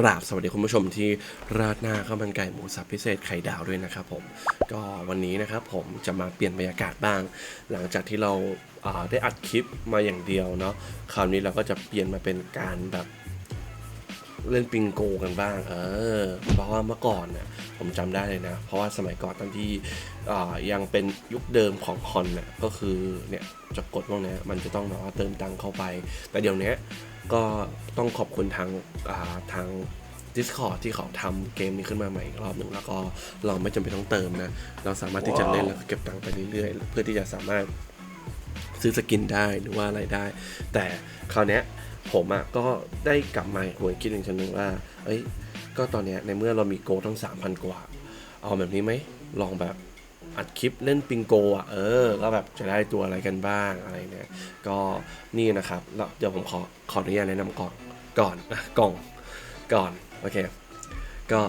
กราบสวัสดีคุณผู้ชมที่ราดหน้าข้าวมันไก่หมูสับพิเศษไข่ดาวด้วยนะครับผมก็วันนี้นะครับผมจะมาเปลี่ยนบรรยากาศบ้าง หลังจากที่เราอ่าได้อัดคลิปมาอย่างเดียวเนาะคราวนี้เราก็จะเปลี่ยนมาเป็นการแบบเล่นปิงโกกันบ้าง เออ เพราะว่าเมื่อก่อนเนี่ยผมจำได้เลยนะ เพราะว่าสมัยก่อนตอนที่ยังเป็นยุคเดิมของคอนเนี่ยก็คือเนี่ยจะกดพวกนี้มันจะต้องแบบว่าเติมตังเข้าไป แต่เดี๋ยวนี้ ก็ต้องขอบคุณทางอ่าทาง Discord ที่เขาทำเกมนี้ขึ้นมาใหม่อีกรอบหนึ่งแล้วก็เราไม่จำเป็นต้องเติมนะ เราสามารถที่จะเล่นแล้วก็เก็บตังค์ไปเรื่อยๆ เพื่อที่จะสามารถซื้อสกินได้หรือว่าอะไรได้ แต่คราวเนี้ยผมอะก็ได้กลับมาหวนคิดอีกชั้นหนึ่งว่า เอ้ย ก็ตอนเนี้ยในเมื่อเรามีโกทั้ง 3,000 กว่า เอาแบบนี้ไหมลองแบบ อัดคลิปเล่นปิงโกอะเออ ก็แบบจะได้ตัวอะไรกันบ้างอะไรเนี่ย ก็นี่นะครับแล้วเดี๋ยวผมขอขออนุญาตแนะนำกล่อนก่อนอะกล่องก่อนโอเค ก็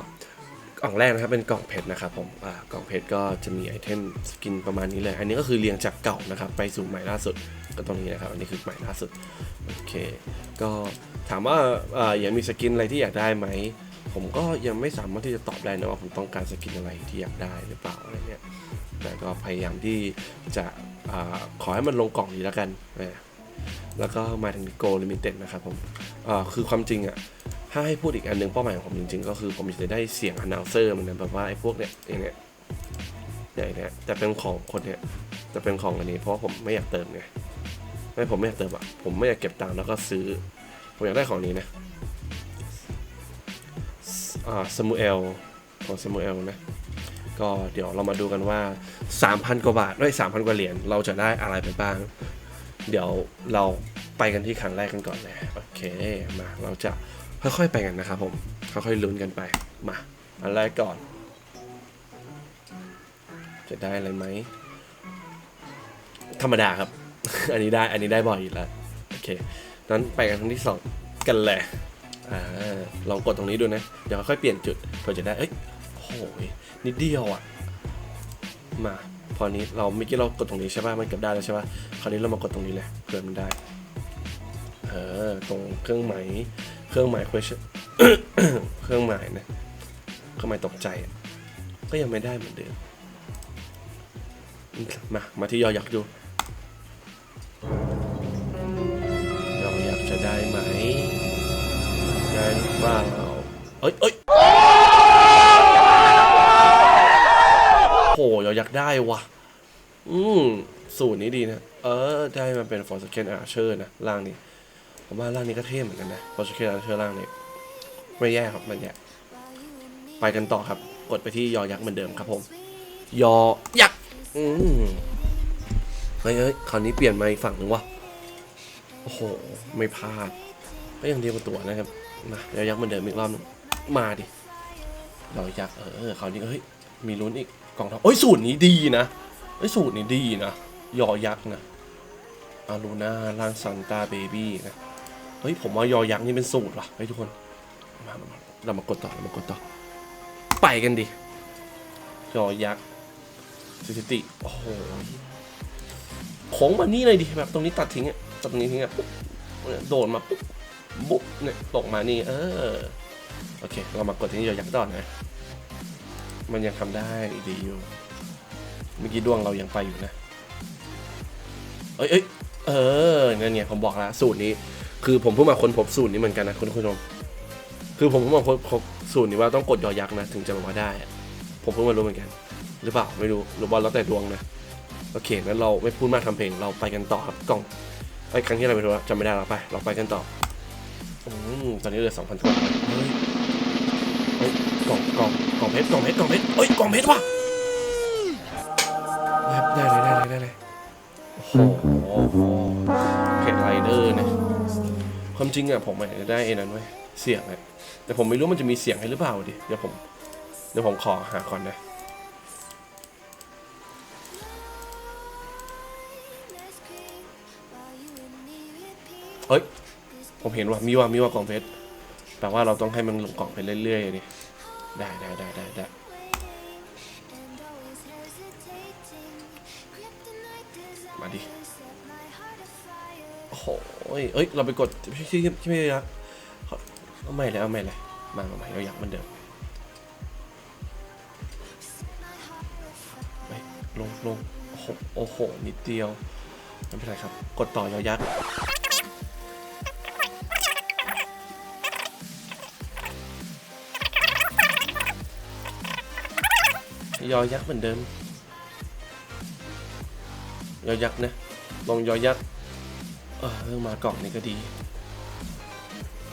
กล่องแรกนะครับเป็นกล่องเพชรนะครับผมอ่ากล่องเพชรก็จะมีไอเทมสกินประมาณนี้เลย อันนี้ก็คือเรียงจากเก่านะครับ ไปสู่ใหม่ล่าสุดก็ตรงนี้นะครับ อันนี้คือใหม่ล่าสุดโอเค ก็ถามว่าอ่ายังมีสกินอะไรที่อยากได้ไหมผมก็ยังไม่สามารถที่จะตอบได้นะว่าผมต้องการสกินอะไรที่อยากได้หรือเปล่าอะไรเนี่ย แต่ก็พยายามที่จะอขอให้มันลงกล่องนี้แล้วกันนะแล้วก็มาถึงโกลิมิเต็ดนะครับผมคือความจริงอะถ้าให้พูดอีกอันหนึ่งเป้าหมายของผมจริงๆ ก็คือผมจะได้เสียงอนาวเซอร์มันนะแบบว่าไอ้พวกเนี้ยอย่างเนี้ยอย่างเนี้ยแต่เป็นของคนเนี้ยจะเป็นของอันนี้ เพราะผมไม่อยากเติมไงไม่ผมไม่อยากเติมอะผมไม่อยากเก็บตังค์แล้วก็ซื้อ ผมอยากได้ของนี้นะอ่าซามูเอลของซามูเอลนะ ก็เดี๋ยวเรามาดูกันว่า 3,000 กว่าบาทด้วย3,000 กว่าเหรียญเราจะได้อะไรไปบ้าง เดี๋ยวเราไปกันที่ครั้งแรกกันก่อนเลยโอเคมาเราจะค่อยๆไปกันนะครับผมค่อยๆลุ้นกันไปมาอันแรกก่อน จะได้อะไรไหมธรรมดาครับ อันนี้ได้อันนี้ได้บ่อยอยู่แล้วโอเคนั้นไปกันครั้งที่สองกันเลยอ่าลองกดตรงนี้ดูนะ เดี๋ยวค่อยๆเปลี่ยนจุดเพื่อจะได้เอ้ย หนิดเดียวอะ มาพอนี้เราเมื่อกี้เรากดตรงนี้ใช่ป่ะมันเกือบได้แล้วใช่ป่ะคราวนี้เรามากดตรงนี้เลยเผื่อมันได้เออตรงเครื่องหมายเครื่องหมาย question เครื่องหมายนะเครื่องหมายตกใจ ก็ยังไม่ได้เหมือนเดิมมามาที่ยอยักษ์ดูยอยักษ์จะได้ไหมได้หรือเปล่าเอ้ยเอ้ย โหยอยักได้วะอืมสูตรนี้ดีนะ เออ ได้มาเป็น for second archer นะล่างนี้ ผมว่าล่างนี้ก็เท่เหมือนกันนะ for second archer ล่างนี้ ไม่แย่ครับมันแย่ไปกันต่อครับ กดไปที่ยอยักษ์เหมือนเดิมครับผม ยอยักษ์อืมเฮ้ยเฮ้ยคราวนี้เปลี่ยนมาอีกฝั่งหนึ่งวะโอ้โห ไม่พลาด ก็ยังเดียวกับตัวนะครับมายอยักษ์เหมือนเดิมอีกรอบหนึงมาดิยอยักษ์เออคราวนี้เฮ้ยมีลุ้นอีก องทองเอ้ยสูตรนี้ดีนะเอ้สูตรนี้ดีนะยอยักษ์นะอารูน่าล่างซันตาเบบี้นะเฮ้ยผมว่ายอยักษ์นี่เป็นสูตรว่ะเฮ้ยทุกคนมาเรามากดต่อเรามากดต่อ ไปกันดิยอยักษ์สถิติโอ้โหโค้งมานี่เลยดิแบบตรงนี้ตัดทิ้งอะตัดตรงนี้ทิ้งอะปุ๊บโดดมาปุ๊บบุ๊บเนี่ยตกมานี่เออโอเค เรามากดที่ยอยักษ์ต่อนะ มันยังทำได้ดีอยู่ เมื่อกี้ดวงเรายังไปอยู่นะ เอ้ยเอ้ยเออเนี่ยเนี่ยผมบอกแล้วสูตรนี้ คือผมเพิ่งมาค้นพบสูตรนี้เหมือนกันนะคุณผู้ชมคือผมเพิ่งมาค้นพบสูตรนี้ว่าต้องกดยอยักษ์นะถึงจะมาได้ ผมเพิ่งมารู้เหมือนกัน หรือเปล่าไม่รู้หรือว่าแล้วแต่ดวงนะโอเคงั้นเราไม่พูดมากทำเพลงเราไปกันต่อครับกล่องไอ้ครั้งที่เราไปรู้จำไม่ได้เราไป เราไปกันต่ออืมตอนนี้เหลือสองพันกว่าเฮ้ย ล่องกล่องกล่องเพชรกล่องเพชรกล่องเพชรเฮ้ยกล่องเพชรว่ะได้ได้เลยได้เลยได้เลยโอ้โหเพชรไรเดอร์เนี่ยความจริงอะผมอยากจะได้ไอ้นั้นไว้ยเสียงอะแต่ผมไม่รู้มันจะมีเสียงให้หรือเปล่าดิเดี๋ยวผมเดี๋ยวผมขอหาก่อนนะเฮ้ยผมเห็นว่ามีว่ามีว่ากล่องเพชรแปลว่าเราต้องให้มันลงกล่องไปเรื่อยๆนี่ ได้ได้ได้ได้ได้มาดิโอ้โหเอ้ย เราไปกดที่ที่ที่ไม่ได้ละเอาใหม่เลยเอาใหม่เลยมามาใหม่เราอยากเหมือนเดิมไปลงลงโอโหโอ้โห นิดเดียวไม่เป็นไรครับ กดต่อยอยักษ์ ยอยักษ์เหมือนเดิม ยอยักษ์นะลองยอยักษ์เออเรื่องมากล่องนี้ก็ดี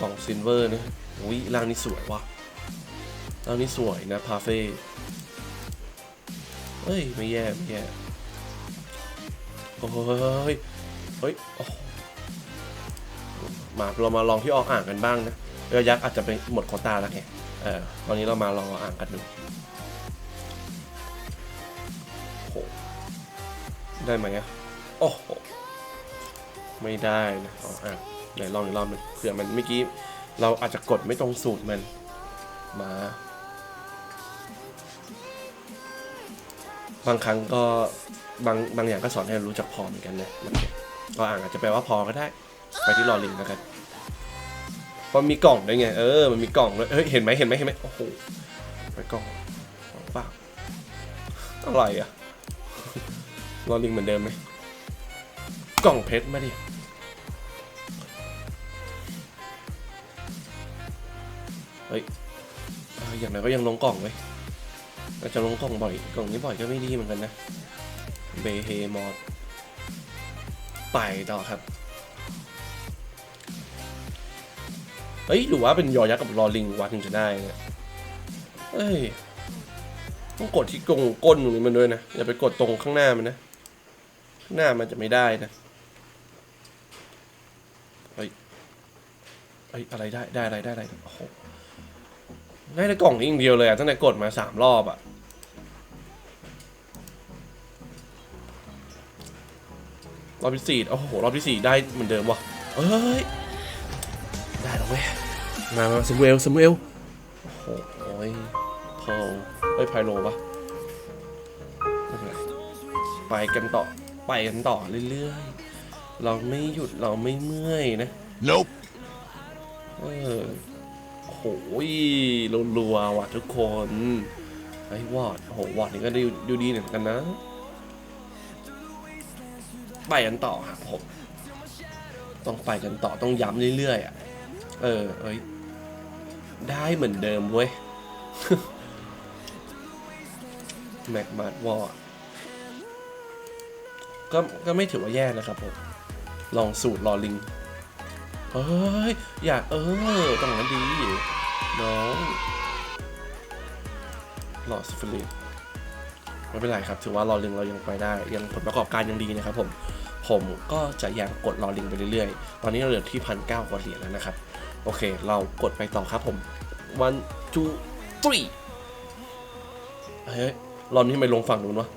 กล่องซิลเวอร์นะอุ้ยร่างนี้สวยว่ะร่างนี้สวยนะพาเฟ่เฮ้ย ไม่แย่ไม่แย่โอ้ยเฮ้ยโอ้มาเรามาลองที่ออกอ่างกันบ้างนะเรือยักษ์อาจจะเป็นหมดโคตาแล้วไงเออตอนนี้เรามาลองเอาอ่างกันดู ได้ไหมอะโอ้โหไม่ได้นะอ๋ออะไหนลองอีกรอบหนึงเผื่อมันเมื่อกี้เราอาจจะกดไม่ตรงสูตรมันมา บางครั้งก็บางบางอย่างก็สอนให้รู้จักพอเหมือนกันนะก็อ่างอาจจะแปลว่าพอก็ได้ ไปที่รอลิงแล้วกันเพราะมีกล่องด้วยไง เออ มันมีกล่องด้วยเฮ้ย เห็นไหมเห็นไหมเห็นไหมโอ้โห ไปกล่องกล่องเปล่าอะไรอะ รอลิงเหมือนเดิมไหมกล่องเพชรมาดิเฮ้ยอย่างไรก็ยังลงกล่องไว้อาจจะลงกล่องบ่อย กล่องนี้บ่อยก็ไม่ดีเหมือนกันนะเบเฮมอดไปต่อครับ เฮ้ยหรือว่าเป็นยอยักษ์กับรอลิงวะถึงจะได้เนี่ยเอ้ยต้องกดที่กงก้นตรงนี้มันด้วยนะ อย่าไปกดตรงข้างหน้ามันนะ หน้ามันจะไม่ได้นะเฮ้ยเฮ้ยอะไรได้ได้อะไรได้อะไรโอ้โหได้ในกล่องนี้อย่างเดียวเลยอะตั้งแต่กดมาสามรอบอะรอบที่สี่โอ้โหรอบที่สี่ได้เหมือนเดิมวะเอ้ยได้แล้วเว้ยมามาสมุเอลสมุเอลโอ้โหโอ้ยทองเอ้ยไพโลปะไม่เป็นไรไปกันต่อ ไปกันต่อเรื่อยๆ เราไม่หยุดเราไม่เมื่อยนะ Nope. เออโหยรัวๆว่ะทุกคนไอ้วอดโหวอดนี่ก็ดูดูดีเหมือนกันนะ ไปกันต่อครับผม ต้องไปกันต่อต้องย้ำเรื่อยๆอะ เออ เอ้ย ได้เหมือนเดิมเว้ยแม็กมาดวอด ก็ก็ไม่ถือว่าแย่นะครับผม ลองสูตรรอลิงเฮ้ย อยากเออต้องงั้นดี น้องหลอดสฟิลิปไม่เป็นไรครับ ถือว่ารอลิงเรายังไปได้ ยังผลประกอบการยังดีนะครับผมผมก็จะยังกดรอลิงไปเรื่อยๆ ตอนนี้เราเหลือที่พันเก้ากว่าเหรียญแล้วนะครับ โอเค เรากดไปต่อครับผม one two three เฮ้ยรอนนี้ไมลงฝั่งนู้นวะ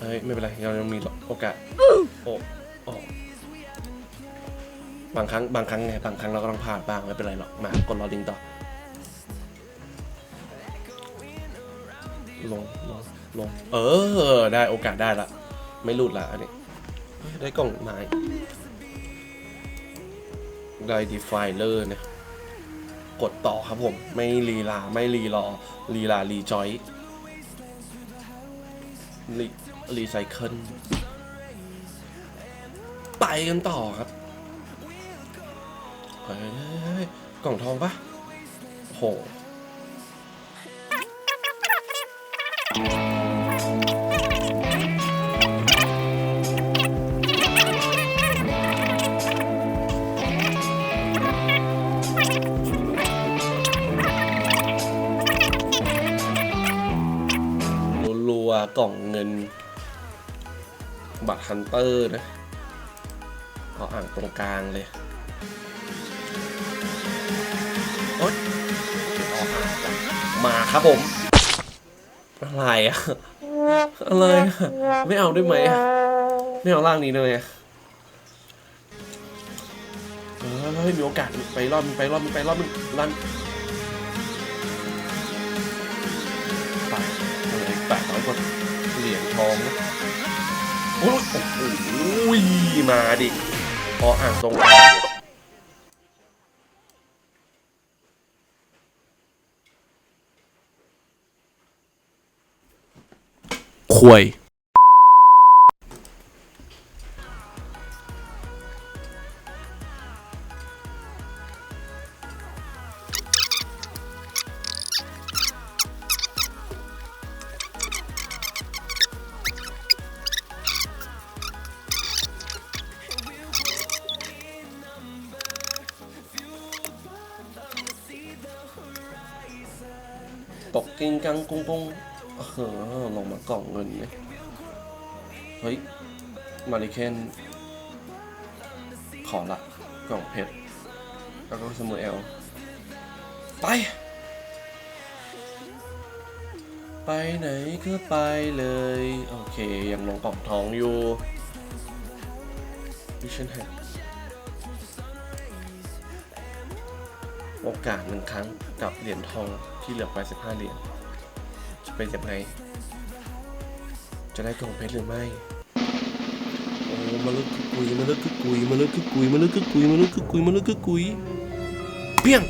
เฮ้ยไม่เป็นไรเรายังมีโอกาสโอ้โอ้บางครั้งบางครั้งไงบางครั้งเราก็ต้องพลาดบ้างไม่เป็นไรหรอกมากดรอลิงต่อลงลงลงเออ ได้โอกาสได้ละไม่หลุดละอันนี้เฮ้ยได้กล่องไม้ได้ดีไฟเลอร์เนี่ยกดต่อครับผม ไม่ลีลา ไม่รีรอลีลารีจอยรี รีไซเคิลไปกันต่อครับเฮ้ยกล่องทองปะโหรัวๆกล่องเงิน บัตรฮันเตอร์นะเอาอ่างตรงกลางเลยโอ๊ยมาครับผม อะไรอะอะไรอะไม่เอาได้ไหมอะไม่เอาร่างนี้เลยอะเฮ้ยมีโอกาสไปรอบนึงไปรอบนึงไปรอบนึงรันไปเลยแปดร้อยกว่าเหรียญทองนะ โอ้โหมาดิพออ่างตรงงควย กินกังกุ้งกุ้งเออลงมากล่องเงินเนี่ยเฮ้ย มาริเคนขอละกล่องเพชร แล้วก็สมุนเอล ไป ไปไหนก็ไปเลย โอเค ยังลงกล่องทองอยู่วิชั่นแฮโอกาสหนึ่งครั้งกับเหรียญทอง ที่เหลือไป 15 เหรียญจะเป็นยังไง จะได้กล่องเพชรหรือไม่ โอ้มาลึกกึกกุยมาลึกกึกกุยมาลึกกึกกุยมาลึกกึกกุยมาลึกกึกกุยมาลึกกึกกุยเปี้ยง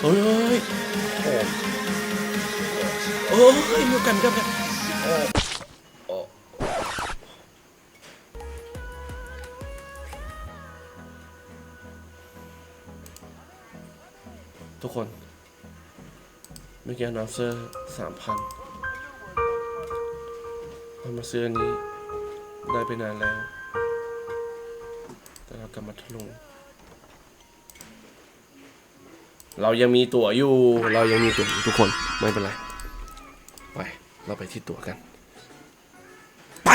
เฮ้ยโอ้โอ้ยมีกันกันกันโอ้ กี้นองเซอร์สามพันเรามาซื้ออันนี้ได้ไปนานแล้ว แต่เรากลับมาทะลุงเรายังมีตั๋วอยู่ เรายังมีตั๋วอยู่ทุกคน ไม่เป็นไร ไป เราไปที่ตั๋วกัน ไป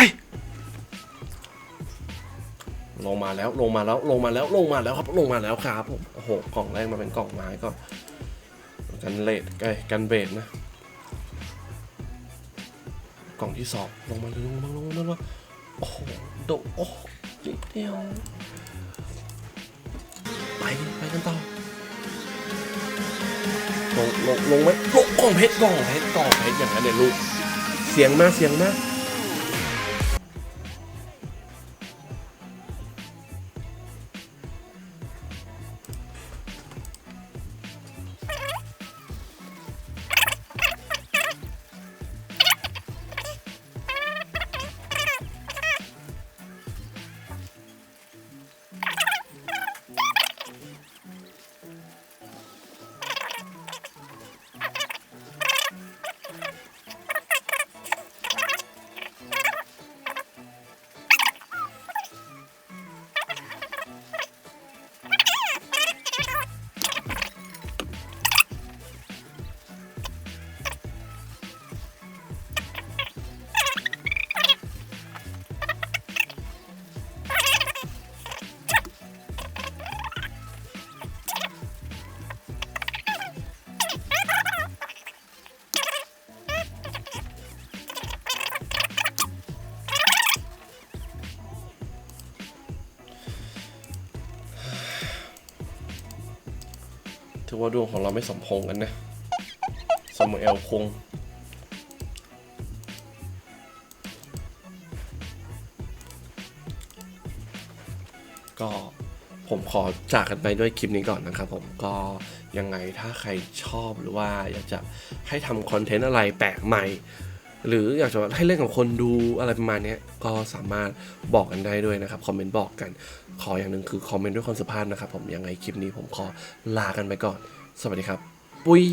ลงมาแล้ว ลงมาแล้ว ลงมาแล้ว ลงมาแล้วครับ ลงมาแล้วครับ โอ้โห กล่องแรกมาเป็นกล่องไม้ก็ กันเลดไกกันเบดนะ กล่องที่สองลงมาลยลงมาลงมาลงมาโอ้โหโดโอ้นิดเดียวไปไปกันต่อลงลงลงไหมกล่องเพชรกล่องเพชรกล่องเพชรอย่างนั้นเนี่ยลูกเสียงมาเสียงมา ถือว่าดวงของเราไม่สมพงกันนะสมเอลคงก็ผมขอจากกันไปด้วยคลิปนี้ก่อนนะครับผมก็ยังไงถ้าใครชอบหรือว่าอยากจะให้ทำคอนเทนต์อะไรแปลกใหม่ หรืออยากจะให้เล่นกับคนดูอะไรประมาณนี้ก็สามารถบอกกันได้ด้วยนะครับคอมเมนต์บอกกันขออย่างหนึ่งคือคอมเมนต์ด้วยความสุภาพนะครับผมยังไงคลิปนี้ผมขอลากันไปก่อน สวัสดีครับ ปุ้ย